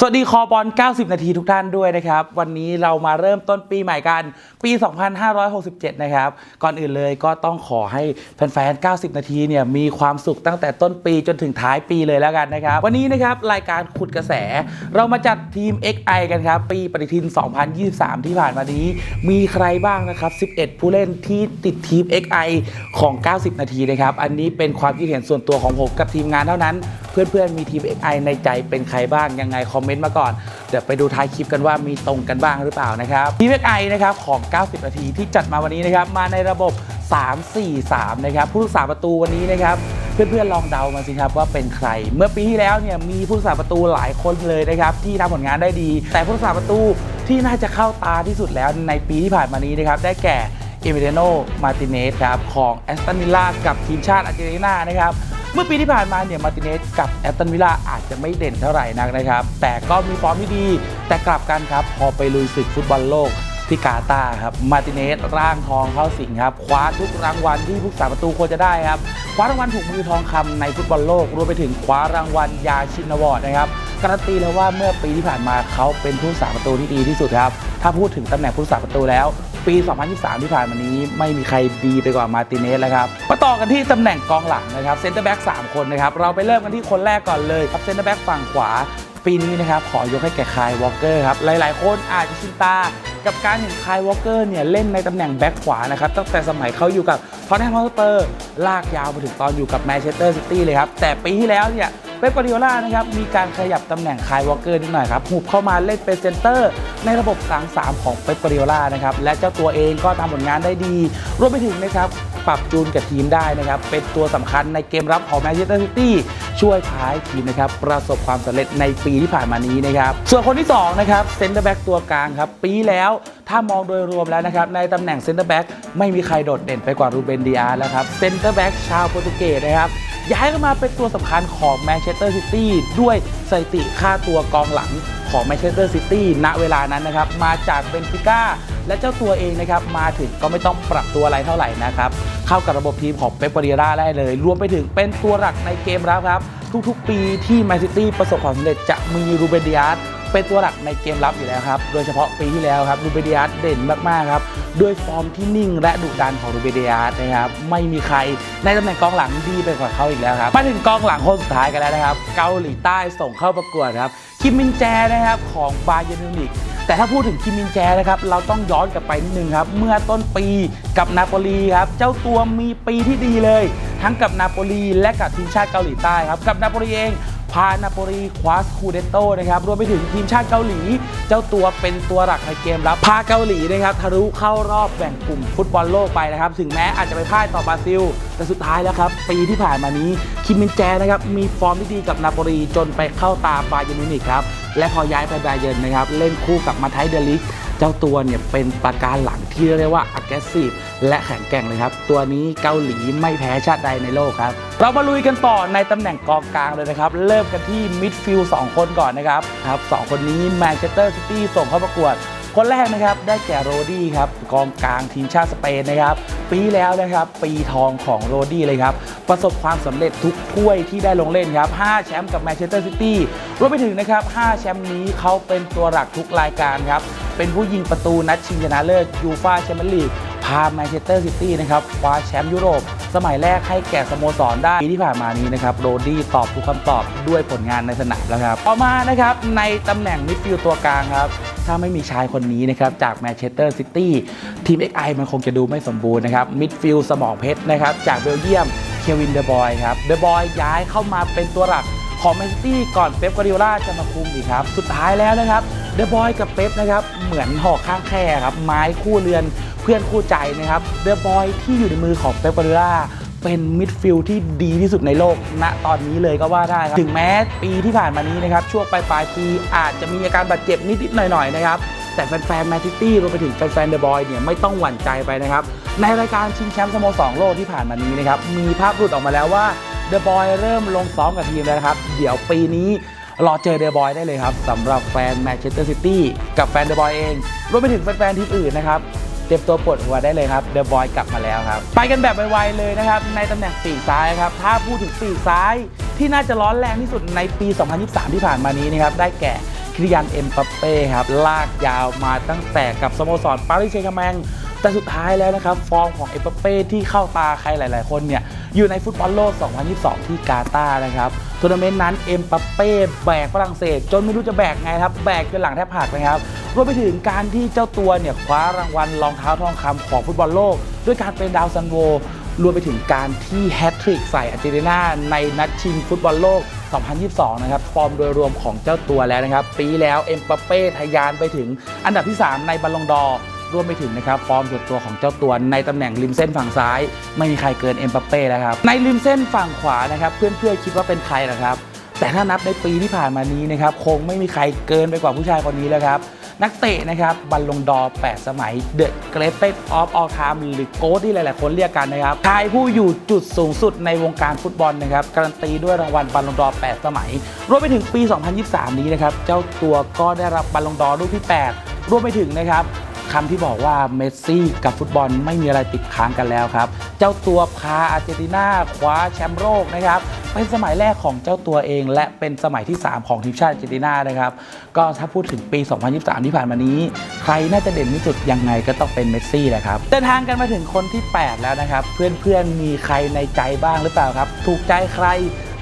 สวัสดีคอบอล 90 นาทีทุกท่านด้วยนะครับ วันนี้เรามาเริ่มต้นปีใหม่กัน ปี 2567 นะครับ ก่อนอื่นเลยก็ต้องขอให้แฟนๆ 90 นาทีเนี่ยมีความสุขตั้งแต่ต้นปีจนถึงท้ายปีเลยแล้วกันนะครับ วันนี้นะครับ รายการขุดกระแส เรามาจัดทีม XI กันครับ ปีปฏิทิน 2023 ที่ผ่านมานี้ มีใครบ้างนะครับ 11 ผู้เล่นที่ติดทีม XI ของ 90 นาทีนะครับอันนี้เป็นความคิดเห็นส่วนตัวของผมกับทีมงานเท่านั้น เพื่อนๆมีทีม XI ในใจเป็นใครบ้างยังไงคอมเมนต์มาก่อน เดี๋ยวไปดูท้ายคลิปกันว่ามีตรงกันบ้างหรือเปล่านะครับทีม XI นะครับของ 90 นาทีที่จัดมาวันนี้นะครับมาในระบบ 3-4-3 นะครับผู้รักษาประตูวันนี้นะครับเพื่อนๆลองเดามาสิครับว่าเป็นใคร เมื่อปีที่แล้วเนี่ยมีผู้รักษาประตูหลายคนเลยนะครับที่ทำผลงานได้ดี แต่ผู้รักษาประตูที่น่าจะเข้าตาที่สุดแล้วในปีที่ผ่านมานี้นะครับได้แก่เอเมเดโนมาติเนสครับของแอสตันวิลล่ากับทีมชาติอาร์เจนตินานะครับ เมื่อปีที่ผ่านมาเนี่ยมาร์ติเนสกับแอตตันวิลล่าอาจจะไม่เด่นเท่าไหร่นักนะครับ แต่ก็มีฟอร์มที่ดี แต่กลับกันครับ พอไปลุยศึกฟุตบอลโลกที่กาตาร์ครับมาร์ติเนสร่างทองเข้าสิงครับคว้าทุกรางวัลที่ผู้สาประตูควรจะได้ครับคว้ารางวัลถูกมือทองคำในฟุตบอลโลกรวมไปถึงคว้ารางวัลยาชินวอร์ดนะครับการันตีแล้วว่าเมื่อปีที่ผ่านมาเขาเป็นผู้สาประตูที่ดีที่สุดครับถ้าพูดถึงตำแหน่งผู้สาประตูแล้ว ปี 2023 ที่ผ่านมานี้ไม่มีใครดีไปกว่ามาติเนสแล้วครับ มาต่อกันที่ตำแหน่งกองหลังนะครับเซนเตอร์แบ็ก3คนนะครับ เราไปเริ่มกันที่คนแรกก่อนเลยครับเซนเตอร์แบ็กฝั่งขวา ปีนี้นะครับ ขอยกให้แก่คายวอลเกอร์ครับ หลาย ๆ คนอาจจะชินตากับการเห็นคายวอลเกอร์เนี่ยเล่นในตำแหน่งแบ็กขวานะครับตั้งแต่สมัยเขาอยู่กับทอนแฮมฮอสเปอร์ลากยาวมาถึงตอนอยู่กับแมนเชสเตอร์ซิตี้เลยครับแต่ปีที่แล้วเนี่ย เป๊ปกวาร์ดิโอล่านะครับมีการขยับตำแหน่งคายวอลเกอร์นิดหน่อยครับหุบเข้ามาเล่นเป็นเซนเตอร์ ในระบบ3 3ของเป๊ปกวาร์ดิโอล่านะครับและเจ้าตัวเองก็ทำผลงานได้ดี รวมไปถึงนะครับปรับจูนกับทีมได้นะครับ เป็นตัวสำคัญในเกมรับของแมนเชสเตอร์ซิตี้ช่วยพาให้ทีมนะครับ ประสบความสำเร็จในปีที่ผ่านมานี้นะครับ ส่วนคนที่ 2 นะครับเซนเตอร์แบ็กตัวกลางครับ ปีแล้วถ้ามองโดยรวมแล้วนะครับ ในตำแหน่งเซนเตอร์แบ็กไม่มีใครโดดเด่นไปกว่ารูเบนดีอาร์แล้วครับเซนเตอร์แบ็กชาวโปรตุเกสนะครับ ย้ายเข้ามาเป็นตัวสำคัญของแมนเชสเตอร์ซิตี้ด้วยสถิติค่าตัวกองหลังของแมนเชสเตอร์ซิตี้ณเวลานั้นนะครับ มาจากเบนฟิก้าและเจ้าตัวเองนะครับ มาถึงก็ไม่ต้องปรับตัวอะไรเท่าไหร่นะครับ เข้ากับระบบทีมของเปปเปอรีราได้เลย รวมไปถึงเป็นตัวหลักในเกมรับครับ ทุกๆ ปีที่แมนซิตี้ประสบความสำเร็จจะมีรูเบนดิอาร์ เป็นตัวหลักในเกมรับอยู่แล้วครับ โดยเฉพาะปีที่แล้วครับรูเบนดิอาร์เด่นมากๆครับ ด้วยฟอร์มที่นิ่งและดุดันของรูเบนดิอาร์นะครับ ไม่มีใครในตำแหน่งกองหลังดีไปกว่าเขาอีกแล้วครับ มาถึงกองหลังคนสุดท้ายกันแล้วนะครับ เกาหลีใต้ส่งเข้าประกวดครับ คิมมินแจนะครับของบาเยนมิวนิกแต่ถ้าพูดถึงคิมมินแจนะครับ เราต้องย้อนกลับไปนิดนึงครับ เมื่อต้นปีกับนาโปลีครับ เจ้าตัวมีปีที่ดีเลย ทั้งกับนาโปลีและกับทีมชาติเกาหลีใต้ครับ กับนาโปลีเอง พานาโปลีคว้าสคูเดโตนะครับรวมไปถึงทีมชาติเกาหลี เจ้าตัวเป็นตัวหลักในเกมรับพาเกาหลีนะครับทะลุเข้ารอบแบ่งกลุ่มฟุตบอลโลกไปนะครับ ถึงแม้อาจจะไปพ่ายต่อบราซิล แต่สุดท้ายแล้วครับ ปีที่ผ่านมานี้คิมมินแจนะครับมีฟอร์มที่ดีกับนาโปลีจนไปเข้าตาบาเยร์นมิวนิกครับและพอย้ายไปบาเยร์นนะครับเล่นคู่กับมาไทเดลิก เจ้าตัวเนี่ยเป็นประการหลังที่เรียกว่า aggressive และแข็งแกร่งเลยครับ ตัวนี้เกาหลีไม่แพ้ชาติใดในโลกครับ เรามาลุยกันต่อในตำแหน่งกองกลางเลยนะครับ เริ่มกันที่มิดฟิลด์2คนก่อนนะครับครับสองคนนี้แมนเชสเตอร์ซิตี้ส่งเข้าประกวดคนแรกนะครับได้แก่โรดี้ครับกองกลางทีมชาติสเปนนะครับปีแล้วนะครับปีทองของโรดี้เลยครับประสบความสำเร็จทุกถ้วยที่ได้ลงเล่นครับ 5 แชมป์กับแมนเชสเตอร์ซิตี้รวมไปถึงนะครับ 5 แชมป์นี้เขาเป็นตัวหลักทุกรายการครับ เป็นผู้ยิงประตูนัดชิงชนะเลิศยูฟาแชมเปี้ยนลีกพาแมนเชสเตอร์ซิตี้นะครับคว้าแชมป์ยุโรป สมัยแรกให้แก่สโมสรได้ปีที่ผ่านมานี้นะครับโรดี้ตอบทุกคำตอบด้วยผลงานในสนามแล้วครับ ต่อมานะครับในตำแหน่งมิดฟิลด์ตัวกลางครับถ้าไม่มีชายคนนี้นะครับจากแมนเชสเตอร์ซิตี้ทีม XI มันคงจะดูไม่สมบูรณ์นะครับมิดฟิลด์สมองเพชรนะครับจากเบลเยียมเควินเดบอยครับเดบอยย้ายเข้ามาเป็นตัวหลักของแมนซิตี้ก่อนเป๊ปกวาริโอลาจะมาคุมอีกครับ สุดท้ายแล้วนะครับ เดอะบอยกับเป๊ปนะครับเหมือนหอกข้างแคร่ครับไม้คู่เรือนเพื่อนคู่ใจนะครับเดอะบอยที่อยู่ในมือของเป๊ปกวาร์ดิโอล่าเป็นมิดฟิลด์ที่ดีที่สุดในโลกณตอนนี้เลยก็ว่าได้ครับถึงแม้ปีที่ผ่านมานี้นะครับช่วงปลายปลายปีอาจจะมีอาการบาดเจ็บนิดๆหน่อยๆนะครับแต่แฟนๆแมนซิตี้รวมไปถึงแฟนๆเดอะบอยเนี่ยไม่ต้องหวั่นใจไปนะครับในรายการชิงแชมป์สโมสรโลกที่ผ่านมานี้นะครับมีภาพหลุดออกมาแล้วว่าเดอะบอยเริ่มลงซ้อมกับทีมแล้วนะครับ เดี๋ยวปีนี้ รอเจอเดอะบอยได้เลยครับสำหรับแฟนแมนเชสเตอร์ซิตี้กับแฟนเดอะบอยเองรวมไปถึงแฟนๆทีมอื่นนะครับเตรียมตัวปวดหัวได้เลยครับเดอะบอยกลับมาแล้วครับ ไปกันแบบไวๆเลยนะครับ ในตำแหน่งปีกซ้ายครับ ถ้าพูดถึงปีกซ้ายที่น่าจะร้อนแรงที่สุดในปี 2023 ที่ผ่านมานี้นะครับ ได้แก่คริยันเอ็มบัปเป้ครับ ลากยาวมาตั้งแต่กับสโมสรปารีสแซงต์แชร์แมง แต่สุดท้ายแล้วนะครับฟอร์มของเอ็มบัปเป้ที่เข้าตาใครหลาย ๆ คนเนี่ยอยู่ในฟุตบอลโลก 2022 ที่กาตาร์นะครับทัวร์นาเมนต์นั้นเอ็มบัเป้แบกฝรั่งเศส จนไม่รู้จะแบกไงครับ แบกจนหลังแทบหักนะครับรวมไปถึงการที่เจ้าตัวเนี่ยคว้ารางวัลรองเท้าทองคำของฟุตบอลโลก ด้วยการเป็นดาวซันโวรวมไปถึงการที่แฮตทริกใส่อาร์เจนตินาในนัดชิงฟุตบอลโลก 2022 นะครับ ฟอร์มโดยรวมของเจ้าตัวแล้วนะครับ ปีแล้วเอ็มบัเป้ทะยานไปถึงอันดับที่ 3 ในบัลลงดอ รวมไปถึงนะครับฟอร์มส่วนตัวของเจ้าตัวในตำแหน่งริมเส้นฝั่งซ้าย ไม่มีใครเกินเอ็มบัปเป้แล้วครับ ในริมเส้นฝั่งขวานะครับ เพื่อนๆคิดว่าเป็นใครนะครับแต่ถ้านับในปีที่ผ่านมานี้นะครับคงไม่มีใครเกินไปกว่าผู้ชายคนนี้แล้วครับ นักเตะนะครับบัลลงดอ 8 สมัย The Greatest of All Time หรือโก้ที่หลาย ๆ คนเรียกกันนะครับชายผู้อยู่จุดสูงสุดในวงการฟุตบอลนะครับ การันตีด้วยรางวัลบัลลงดอ 8 สมัย รวมไปถึงปี 2023 นี้นะครับ เจ้าตัวก็ได้รับบัลลงดอร์รุ่นที่ 8 รวมไปถึงนะครับ คำที่บอกว่าเมสซี่กับฟุตบอลไม่มีอะไรติดค้างกันแล้วครับ เจ้าตัวพาอาร์เจนตินาคว้าแชมป์โลกนะครับเป็นสมัยแรกของเจ้าตัวเอง และเป็นสมัยที่ 3 ของทีมชาติอาร์เจนตินานะครับก็ถ้าพูดถึงปี 2023 ที่ผ่านมานี้ ใครน่าจะเด่นที่สุดยังไงก็ต้องเป็นเมสซี่แหละครับเดินทางกันมาถึงคนที่ 8 แล้วนะครับ เพื่อนๆมีใครในใจบ้างหรือเปล่าครับ ถูกใจใคร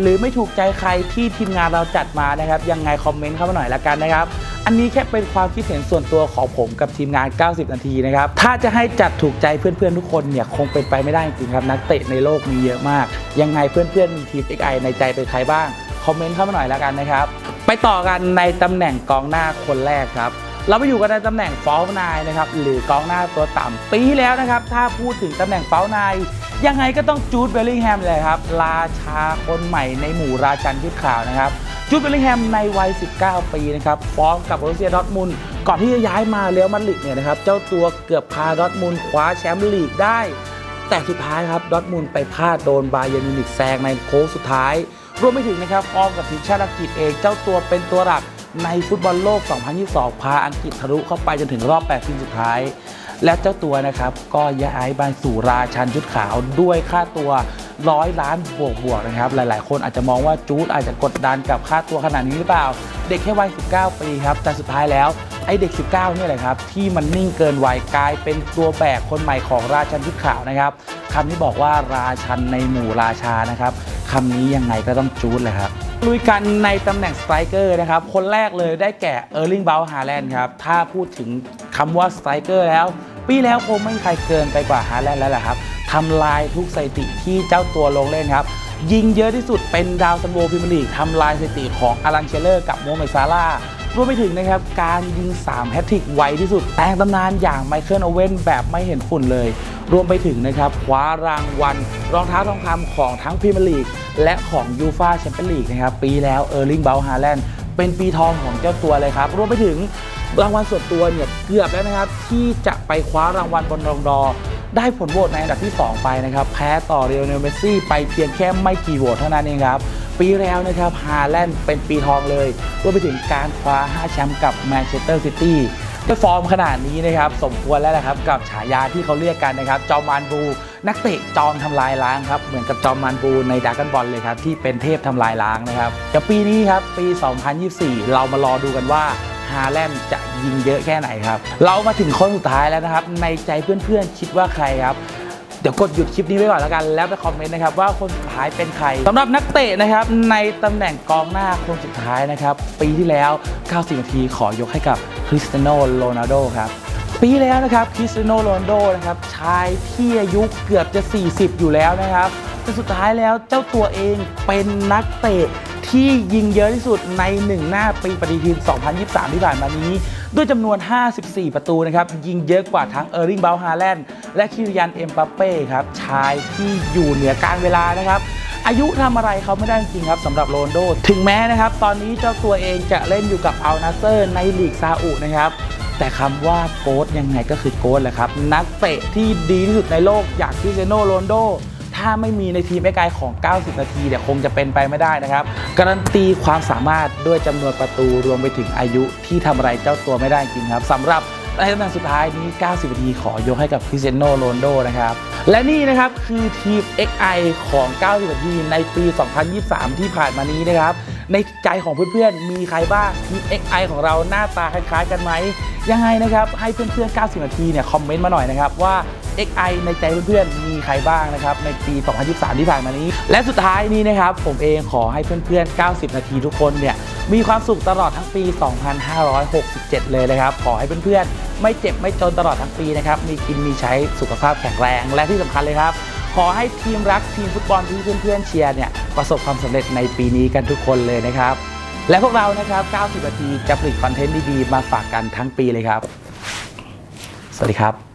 หรือไม่ถูกใจใครที่ทีมงานเราจัดมานะครับ ยังไงคอมเมนต์เข้ามาหน่อยละกันนะครับ อันนี้แค่เป็นความคิดเห็นส่วนตัวของผมกับทีมงาน 90 นาทีนะครับ ถ้าจะให้จัดถูกใจเพื่อนๆทุกคนเนี่ยคงเป็นไปไม่ได้จริงๆครับ นักเตะในโลกมีเยอะมาก ยังไงเพื่อนๆมีทีม XI ในใจเป็นใครบ้าง คอมเมนต์เข้ามาหน่อยและกันนะครับ ไปต่อกันในตำแหน่งกองหน้าคนแรกครับเราไปอยู่กันในตำแหน่งฟอลนายนะครับหรือกองหน้าตัวต่ำปีแล้วนะครับ ถ้าพูดถึงตำแหน่งฟอลนายยังไงก็ต้องจูดเบลลิงแฮมเลยครับราชาคนใหม่ในหมู่ราชันยุทธขาวนะครับ จูดเบลลิงแฮมในวัย 19 ปีนะครับฟ้อร์มกับโรเซียดอทมุนก่อนที่จะย้ายมาเรอัลมาดริดเนี่ยนะครับเจ้าตัวเกือบพาดอทมุนคว้าแชมป์ลีกได้ แต่สุดท้ายครับดอทมุนไปพลาดโดนบาเยนมิวนิกแซงในโค้งสุดท้าย รวมไปถึงนะครับฟอร์มกับทีมชาติอังกฤษเองเจ้าตัวเป็นตัวหลักในฟุตบอลโลก 2022 พาอังกฤษทะลุเข้าไปจนถึงรอบ 8 ทีมสุดท้าย และเจ้าตัวนะครับก็ย้ายไปสู่ราชันชุดขาวด้วยค่าตัวร้อยล้านบวกบวกนะครับ หลาย ๆ คนอาจจะมองว่าจูดอาจจะกดดันกับค่าตัวขนาดนี้หรือเปล่า เด็กแค่วัย 19 ปีครับ แต่สุดท้ายแล้วไอเด็ก 19 เนี่ยแหละครับ ที่มันนิ่งเกินวัยกลายเป็นตัวแบกคนใหม่ของราชันชุดขาวนะครับคำที่บอกว่าราชันในหมู่ราชานะครับคำนี้ยังไงก็ต้องจูดเลยครับลุยกันในตำแหน่งสไตรเกอร์นะครับ คนแรกเลยได้แก่เออร์ลิงเบลฮาแลนด์ครับ ถ้าพูดถึงคำว่าสไตรเกอร์แล้ว ปีแล้วคงไม่มีใครเกินไปกว่าฮาแลนด์แล้วแหละครับ ทำลายทุกสถิติที่เจ้าตัวลงเล่นครับ ยิงเยอะที่สุดเป็นดาวซันโวพรีเมียร์ลีกทำลายสถิติของอารันเชลเลอร์กับโมเมซาร่ารวมไปถึงนะครับ การยิง 3 แฮตทริกไวที่สุด แต่งตำนานอย่างไมเคิลโอเว่นแบบไม่เห็นฝุ่นเลย รวมไปถึงนะครับคว้ารางวัล รองเท้าทองคำของทั้งพรีเมียร์ลีก และของยูฟาแชมเปี้ยนลีกนะครับปีแล้วเออร์ลิงเบลฮาแลนด์เป็นปีทองของเจ้าตัวเลยครับ รวมไปถึงรางวัลส่วนตัวเนี่ยเกือบแล้วนะครับ ที่จะไปคว้ารางวัลบนรองดอ ได้ผลโหวตในอันดับที่ 2 ไปนะครับ แพ้ต่อเรอัลเมสซี่ไปเพียงแค่ไม่กี่โหวตเท่านั้นเองครับ ปีแล้วนะครับฮาแลนด์เป็นปีทองเลยรวมไปถึงการคว้า 5 แชมป์กับแมนเชสเตอร์ซิตี้ด้วยฟอร์มขนาดนี้นะครับ สมควรแล้วนะครับ กับฉายาที่เขาเรียกกันนะครับ จอมมานบู นักเตะจอมทำลายล้างครับ เหมือนกับจอมมานบูในดากันบอลเลยครับ ที่เป็นเทพทำลายล้างนะครับเดี๋ยวปีนี้ครับปี 2024 เรามารอดูกันว่า ฮาแลนด์จะยิงเยอะแค่ไหนครับ เรามาถึงคนสุดท้ายแล้วนะครับ ในใจเพื่อนๆคิดว่าใครครับเดี๋ยวกดหยุดคลิปนี้ไว้ก่อนแล้วกัน แล้วไปคอมเมนต์นะครับว่าคนสุดท้ายเป็นใครสำหรับนักเตะนะครับ ในตำแหน่งกองหน้าคนสุดท้ายนะครับ ปีที่แล้ว 90 นาทีขอยกให้กับคริสเตียโนโรนัลโดครับ ปีแล้วนะครับคริสเตียโนโรนัลโดนะครับชายที่อายุเกือบจะ 40 อยู่แล้วนะครับแต่สุดท้ายแล้วเจ้าตัวเองเป็นนักเตะ ที่ยิงเยอะที่สุดในหนึ่งหน้าปีปฏิทิน 2023 ที่ผ่านมานี้ ด้วยจำนวน 54 ประตูนะครับ ยิงเยอะกว่าทั้งเออร์ลิงเบลฮาแลนด์และคิริยันเอ็มบัปเป้ครับ ชายที่อยู่เหนือการเวลานะครับอายุทำอะไรเขาไม่ได้จริงครับสำหรับโรนโด ถึงแม้นะครับ ตอนนี้เจ้าตัวเองจะเล่นอยู่กับอัลนาเซอร์ในลีกซาอุนะครับ แต่คำว่าโกดยังไงก็คือโกดแหละครับ นักเตะที่ดีที่สุดในโลกอย่างคริสเตียโนโรนโด ถ้าไม่มีในทีมแม่กายของ 90 นาทีเนี่ยคงจะเป็นไปไม่ได้นะครับการันตีความสามารถด้วยจำนวนประตูรวมไปถึงอายุที่ทำอะไรเจ้าตัวไม่ได้จริงครับสำหรับในตำแหน่งสุดท้ายนี้ 90 นาทีขอยกให้กับคริสเตียโนโรนโดนะครับ และนี่นะครับคือทีม XI ของ 90 นาทีในปี 2023 ที่ผ่านมานี้นะครับ ในใจของเพื่อนๆ มีใครบ้างมี XI ของเราหน้าตาคล้ายๆกันไหม ยังไงนะครับ ให้เพื่อนๆ 90 นาทีเนี่ยคอมเมนต์มาหน่อยนะครับว่า XI ในใจเพื่อนๆ มีใครบ้างนะครับ ในปี 2023 ที่ผ่านมานี้ และสุดท้ายนี้นะครับ ผมเองขอให้เพื่อนๆ 90 นาทีทุกคนเนี่ยมีความสุขตลอดทั้งปี 2567 เลยนะครับ ขอให้เพื่อนๆ ไม่เจ็บไม่จนตลอดทั้งปีนะครับ มีกินมีใช้สุขภาพแข็งแรง และที่สำคัญเลยครับ ขอให้ทีมรักทีมฟุตบอลที่เพื่อนๆเชียร์เนี่ยประสบความสำเร็จในปีนี้กันทุกคนเลยนะครับ และพวกเรานะครับ 90 นาทีจะผลิตคอนเทนต์ดีๆ มาฝากกันทั้งปีเลยครับ สวัสดีครับ